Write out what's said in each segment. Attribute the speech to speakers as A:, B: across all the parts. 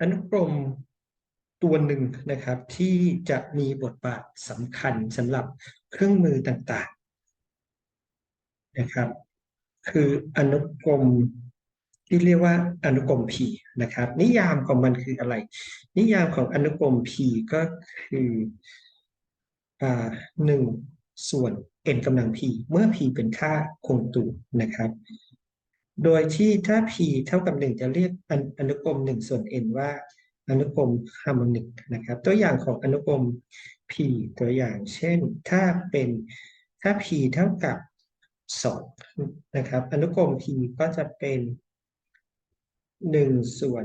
A: อนุกรมตัวหนึ่งนะครับที่จะมีบทบาทสำคัญสำหรับเครื่องมือต่างๆนะครับคืออนุกรมที่เรียกว่าอนุกรม P นะครับ นิยามของมันคืออะไร นิยามของอนุกรม P ก็คืออ่าหนึ่งส่วน n กำลัง p เมื่อ p เป็นค่าคงตัวนะครับ โดยที่ถ้า p เท่ากับ 1 จะเรียกออนุกรม 1 ส่วน n ว่าอนุกรมฮาร์โมนิกนะครับ ตัวอย่างของอนุกรม p ตัวอย่างเช่น ถ้าเป็นถ้า p เท่ากับ 2 นะครับ อนุกรม p ก็จะเป็น 1 ส่วน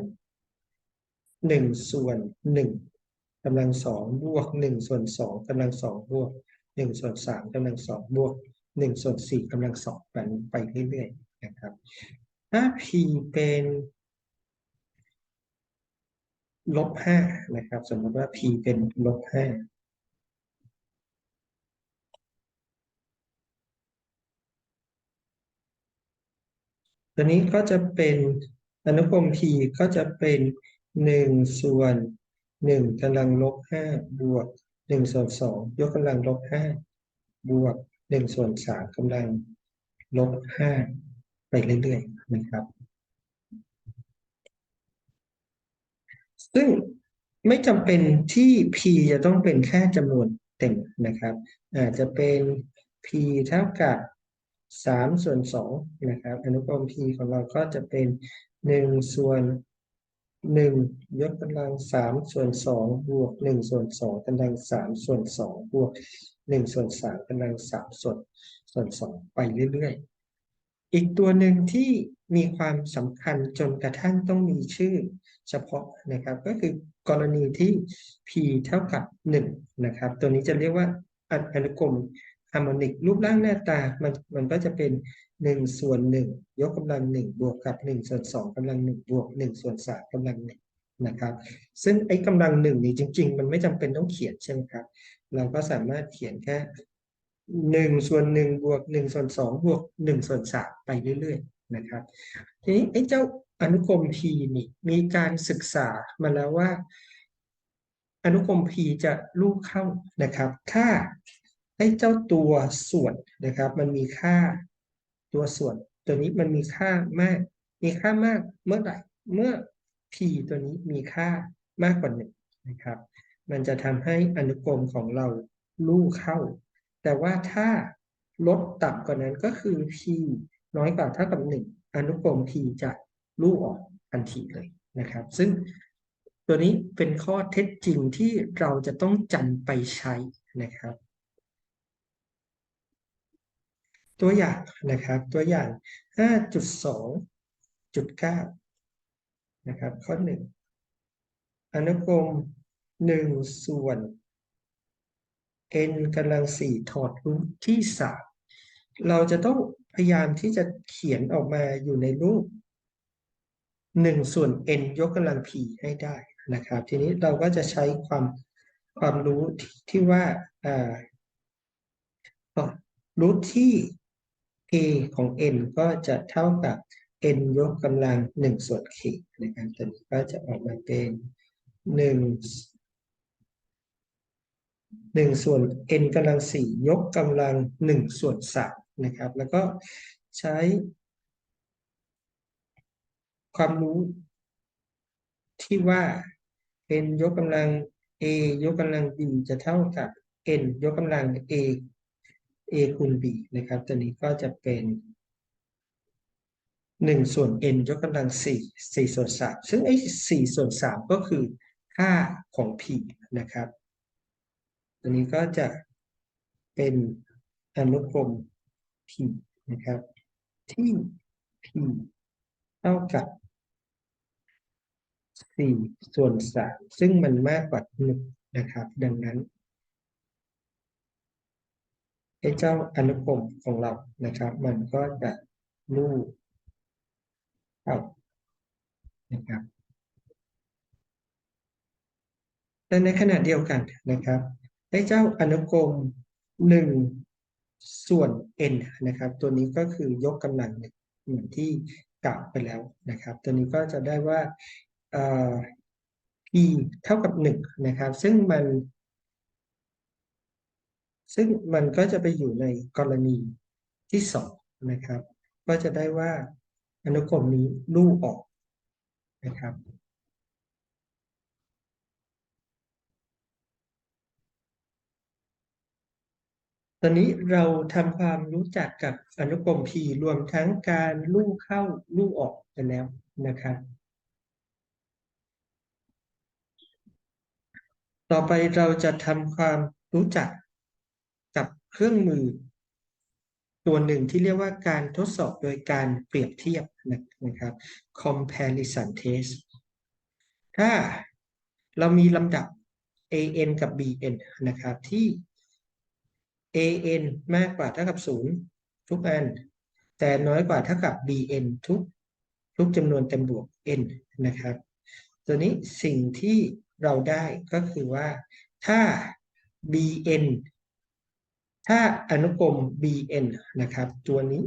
A: 1 ส่วน 1กำลังสองบวก 1 ส่วน 2กำลังสองบวก 1 ส่วน 3กำลังสองบวก 1 ส่วน 4กำลังสองไปไปเรื่อยๆ นะครับถ้า p เป็นลบห้านะครับ สมมติว่า p เป็นลบห้าตัวนี้ก็จะเป็นอนุกรม p ก็จะเป็นหนึ่งส่วนหนึ่งกำลังลบห้าบวกหนึ่งส่วนสองยกกำลังลบห้าบวกหนึ่งส่วนสามกำลังลบห้า ไปเรื่อยๆนะครับ ซึ่งไม่จำเป็นที่ p จะต้องเป็นแค่จำนวนเต็มนะครับอาจจะเป็น p เท่ากับสามส่วนสองนะครับ อนุกรม p ของเราก็จะเป็นหนึ่งส่วนหนึ่งยกกำลังสามส่วนสองบวกหนึ่งส่วนสองกำลังสามส่วนสองบวกหนึ่งส่วนสามกำลังสามส่วนส่วนสองไปเรื่อยๆ อีกตัวหนึ่งที่มีความสำคัญจนกระทั่งต้องมีชื่อเฉพาะนะครับ ก็คือกรณีที่ p เท่ากับ 1 นะครับ ตัวนี้จะเรียกว่าอนุกรมฮาร์โมนิกรูปร่างหน้าตามันมันก็จะเป็น 1 ส่วน 1 ยกกำลัง 1 บวกกับ 1 ส่วน 2กำลัง 1 บวก 1 ส่วน 3กำลัง 1 นะครับ ซึ่งไอ้กำลัง 1 นี่จริง ๆ มันไม่จำเป็นต้องเขียนใช่ไหมครับ เราก็สามารถเขียนแค่ 1ส่วน1บวก1ส่วน2บวก1ส่วน3ไปเรื่อยๆนะครับ ทีนี้ไอ้เจ้าอนุกรม P นี่มีการศึกษามาแล้วว่า อนุกรม P จะลูกเข้านะครับ ถ้าไอ้เจ้าตัวส่วนนะครับ มันมีค่าตัวส่วน ตัวนี้มันมีค่ามาก มีค่ามากเมื่อไหร่เมื่อ p ตัวนี้มีค่ามากกว่าหนึ่งนะครับ มันจะทำให้อนุกรมของเราลู่เข้า แต่ว่าถ้าลดต่ำกว่านั้นก็คือ p น้อยกว่าเท่ากับหนึ่งอนุกรม p จะลู่ออกทันทีเลยนะครับ ซึ่งตัวนี้เป็นข้อเท็จจริงที่เราจะต้องจำไปใช้นะครับ ตัวอย่างนะครับตัวอย่าง 5.2.9 นะครับ ข้อ 1 อนุกรม 1 ส่วน n กำลัง4ถอดรูปที่3เราจะต้องพยายามที่จะเขียนออกมาอยู่ในรูป1ส่วน n ยกกำลัง p ให้ได้นะครับ ทีนี้เราก็จะใช้ความความรู้ที่ว่าอ่ารูทที่ k ของ n ก็จะเท่ากับ n ยกกำลัง1ส่วน k นะครับตัวนี้ก็จะออกมาเป็น1 1 ส่วน n กำลัง 4 ยกกำลัง 1 ส่วน3นะครับ แล้วก็ใช้ ความรู้ ที่ว่า n ยกกำลัง a ยกกำลัง b จะเท่ากับ n ยกกำลัง a a คูณ b นะครับ ตัวนี้ก็จะเป็น1 ส่วน n ยกกำลัง 4 4 ส่วน 3 ซึ่งไอ้4ส่วน 3 ก็คือค่าของ p นะครับ ตัวนี้ก็จะเป็นอนุกรม p นะครับ ที่ p เท่ากับ 4 ส่วน 3 ซึ่งมันมากกว่า1นะครับ ดังนั้นไอ้เจ้าอนุกรมของเรานะครับ มันก็จะลู่เข้านะครับแต่ในขณะเดียวกันนะครับ ไอ้เจ้าอนุกรมหนึ่งส่วน n นะครับ ตัวนี้ก็คือยกกำลังหนึ่งเหมือนที่กล่าวไปแล้วนะครับ ตัวนี้ก็จะได้ว่าเท่ากับหนึ่งนะครับ ซึ่งมัน ซึ่งมันก็จะไปอยู่ในกรณีที่สองนะครับ ก็จะได้ว่าอนุกรมนี้ลู่ออกนะครับ ตอนนี้เราทำความรู้จักกับอนุกรม P รวมทั้งการลู่เข้าลู่ออกกันแล้วนะครับ ต่อไปเราจะทำความรู้จักกับเครื่องมือ ตัวหนึ่งที่เรียกว่าการทดสอบโดยการเปรียบเทียบนะครับ comparison test ถ้าเรามีลำดับ an กับ bn นะครับที่ an มากกว่าเท่ากับ 0 ทุกอัน แต่น้อยกว่าเท่ากับ bn ทุกทุกจำนวนเต็มบวก n นะครับ ตัวนี้สิ่งที่เราได้ก็คือว่าถ้า bn ถ้าอนุกรม bn นะครับ ตัวนี้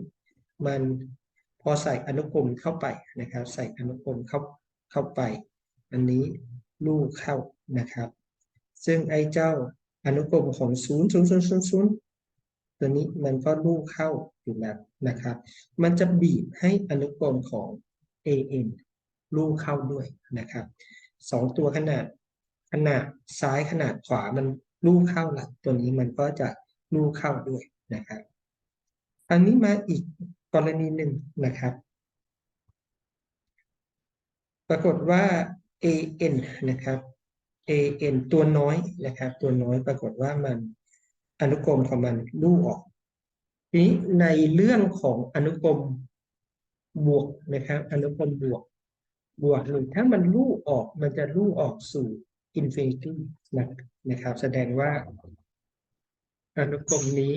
A: มันพอใส่อนุกรมเข้าไปนะครับ ใส่อนุกรมเข้าเข้าไป อันนี้ลูกเข้านะครับ ซึ่งไอ้เจ้า อนุกรมของ0 0 0 0 0ตัวนี้มันก็ลูกเข้าอยู่แล้วนะครับ มันจะบีบให้อนุกรมของ an ลูกเข้าด้วยนะครับสองตัวขนาดขนาดซ้ายขนาดขวามันลูกเข้าละตัวนี้มันก็จะลูกเข้าด้วยนะครับอันนี้มาอีกกรณีหนึ่งนะครับ ปรากฏว่า an นะครับ an ตัวน้อยนะครับ ตัวน้อยปรากฏว่ามันอนุกรมของมันลูออกทีนี้ในเรื่องของอนุกรมบวกนะครับ อนุกรมบวก บวกหนึ่งถ้ามันลูออกมันจะลูออกสู่อินฟินิตี้นะครับ แสดงว่า อนุกรมนี้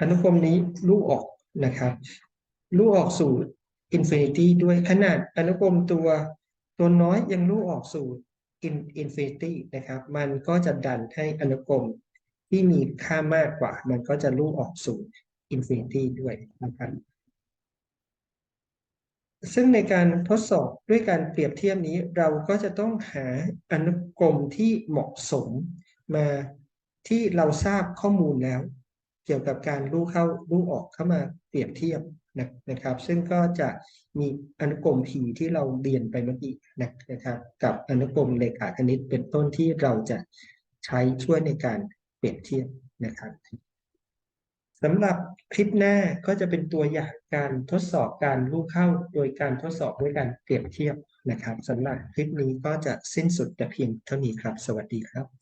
A: อนุกรมนี้ลูออกนะครับ ลูออกสู่ อินฟินิตี้ด้วยขนาดอนุกรมตัวตัวน้อยยังลูกออกสู่อินอินฟินิตี้นะครับ มันก็จะดันให้อนุกรมที่มีค่ามากกว่า มันก็จะลูกออกสู่อินฟินิตี้ด้วยนะครับซึ่งในการทดสอบด้วยการเปรียบเทียบนี้เราก็จะต้องหาอนุกรมที่เหมาะสมมาที่เราทราบข้อมูลแล้ว เกี่ยวกับการลู่เข้าลู่ออกเข้ามาเปรียบเทียบ นะครับ ซึ่งก็จะมีอนุกรม P ที่เราเรียนไปเมื่อกี้นะครับ กับอนุกรมเลขาคณิตเป็นต้นที่เราจะใช้ช่วยในการเปรียบเทียบนะครับสำหรับคลิปหน้าก็จะเป็นตัวอย่างการทดสอบการลู่เข้าโดยการทดสอบด้วยการเปรียบเทียบนะครับสำหรับคลิปนี้ก็จะสิ้นสุดแต่เพียงเท่านี้ครับ สวัสดีครับ